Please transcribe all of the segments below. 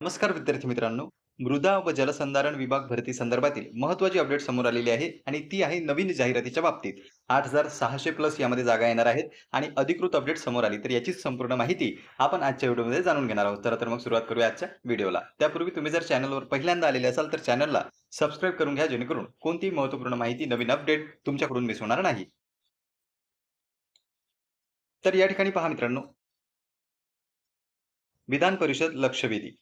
नमस्कार विद्यार्थी मित्रांनो. मृदा व जलसंधारण विभाग भरती संदर्भातील महत्वाची अपडेट समोर आलेली आहे आणि ती आहे नवीन जाहिरातीच्या बाबतीत. आठ हजार सहाशे प्लस यामध्ये जागा येणार आहेत आणि अधिकृत अपडेट समोर आली तर याची संपूर्ण माहिती आपण आजच्या व्हिडिओमध्ये जाणून घेणार आहोत. तर तर मग सुरुवात करूया आजच्या व्हिडिओला. त्यापूर्वी तुम्ही जर चॅनलवर पहिल्यांदा आलेले असाल तर चॅनलला सबस्क्राईब करून घ्या जेणेकरून कोणतीही महत्त्वपूर्ण माहिती नवीन अपडेट तुमच्याकडून मिस होणार नाही. तर या ठिकाणी पहा मित्रांनो. विधान परिषद लक्षवेधी.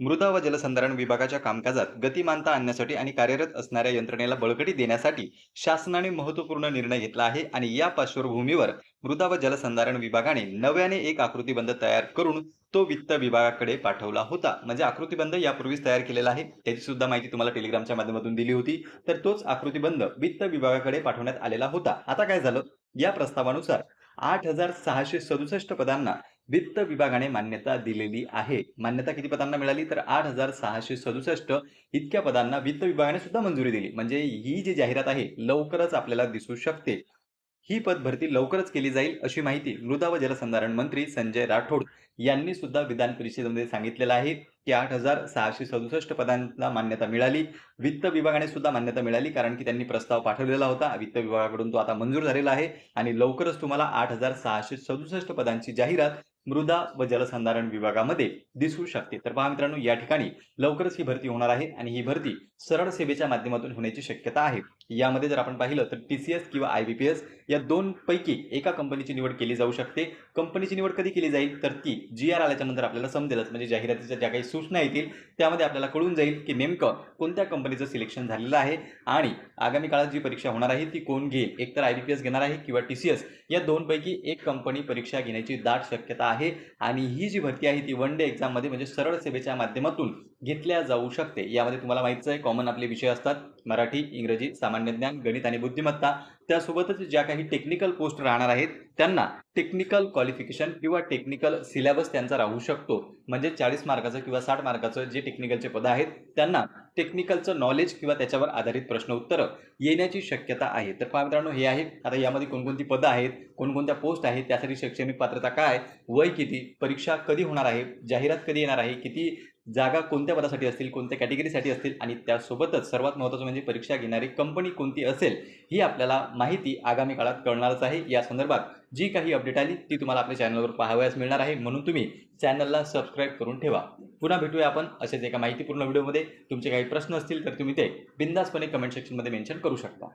मृदा व जलसंधारण विभागाच्या कामकाजात गतिमानता आणण्यासाठी आणि कार्यरत असणाऱ्या यंत्रणेला बळकटी देण्यासाठी शासनाने महत्त्वपूर्ण निर्णय घेतला आहे आणि या पार्श्वभूमीवर मृदा व जलसंधारण विभागाने नव्याने एक आकृतीबंध तयार करून तो वित्त विभागाकडे पाठवला होता. म्हणजे आकृतीबंध यापूर्वीच तयार केलेला आहे. त्याची सुद्धा माहिती तुम्हाला टेलिग्रामच्या माध्यमातून दिली होती. तर तोच आकृतीबंध वित्त विभागाकडे पाठवण्यात आलेला होता. आता काय झालं? या प्रस्तावानुसार आठ हजार सहाशे सदुसष्ट पदांना वित्त विभागाने मान्यता दिलेली आहे. मान्यता किती पदांना मिळाली? तर आठ हजार सहाशे सदुसष्ट इतक्या पदांना वित्त विभागाने सुद्धा मंजुरी दिली. म्हणजे ही जी जाहिरात आहे लवकरच आपल्याला दिसू शकते. ही पद भरती लवकरच केली जाईल अशी माहिती मृदा व जलसंधारण मंत्री संजय राठोड यांनी सुद्धा विधान परिषदेमध्ये सांगितलेलं आहे. की आठ हजार सहाशे सदुसष्ट पदांना मान्यता मिळाली. वित्त विभागाने सुद्धा मान्यता मिळाली कारण की त्यांनी प्रस्ताव पाठवलेला होता. वित्त विभागाकडून तो आता मंजूर झालेला आहे. आणि लवकरच तुम्हाला आठ हजार सहाशे सदुसष्ट पदांची जाहिरात मृदा व जलसंधारण विभागामध्ये दिसू शकते. तर पहा मित्रांनो या ठिकाणी लवकरच ही भरती होणार आहे आणि ही भरती सरळ सेवेच्या माध्यमातून होण्याची शक्यता आहे. यामध्ये जर आपण पाहिलं तर टी सी एस किंवा आय बी पी एस या दोन पैकी एका कंपनीची निवड केली जाऊ शकते. कंपनीची निवड कधी केली जाईल? तर ती जी आर आल्याच्यानंतर आपल्याला समजेलच. म्हणजे जाहिरातीच्या ज्या काही सूचना येतील त्यामध्ये आपल्याला कळून जाईल की नेमकं कोणत्या कंपनीचं सिलेक्शन झालेलं आहे आणि आगामी काळात जी परीक्षा होणार आहे ती कोण घेईल? एकतर आय बी पी एस घेणार आहे किंवा टी सी एस या दोनपैकी एक कंपनी परीक्षा घेण्याची दाट शक्यता आहे आणि ही जी भरती आहे ती वन डे एक्झाममध्ये म्हणजे सरळ सेवेच्या माध्यमातून घेतल्या जाऊ शकते. यामध्ये तुम्हाला माहितीच आहे कॉमन आपले विषय असतात. मराठी इंग्रजी सामान्य ज्ञान गणित आणि बुद्धिमत्ता त्यासोबतच ज्या काही टेक्निकल पोस्ट राहणार आहेत त्यांना टेक्निकल क्वालिफिकेशन किंवा टेक्निकल सिलेबस त्यांचा राहू शकतो. म्हणजे चाळीस मार्काचं किंवा साठ मार्काचं जे टेक्निकलचे पदं आहेत त्यांना टेक्निकलचं नॉलेज किंवा त्याच्यावर आधारित प्रश्न उत्तरं येण्याची शक्यता आहे. तर पहा मित्रांनो हे आहे आता यामध्ये कोणकोणती पदं आहेत कोणकोणत्या पोस्ट आहेत त्यासाठी शैक्षणिक पात्रता काय वय किती परीक्षा कधी होणार आहे जाहिरात कधी येणार आहे किती जागा कोणत्या पदासाठी असतील कोणत्या कॅटेगरीसाठी असतील आणि त्यासोबतच सर्वात महत्त्वाचं म्हणजे परीक्षा घेणारी कंपनी कोणती असेल ही आपल्याला माहिती आगामी काळात कळणारच आहे. या संदर्भात जी काही अपडेट आली ती तुम्हाला आपल्या चॅनलवर पाहावयास मिळणार आहे. म्हणून तुम्ही चॅनलला सबस्क्राईब करून ठेवा. पुन्हा भेटूया आपण असेच एका माहितीपूर्ण व्हिडिओमध्ये तुमचे काही प्रश्न असतील तर तुम्ही ते बिंदासपणे कमेंट सेक्शनमध्ये मेन्शन करू शकता.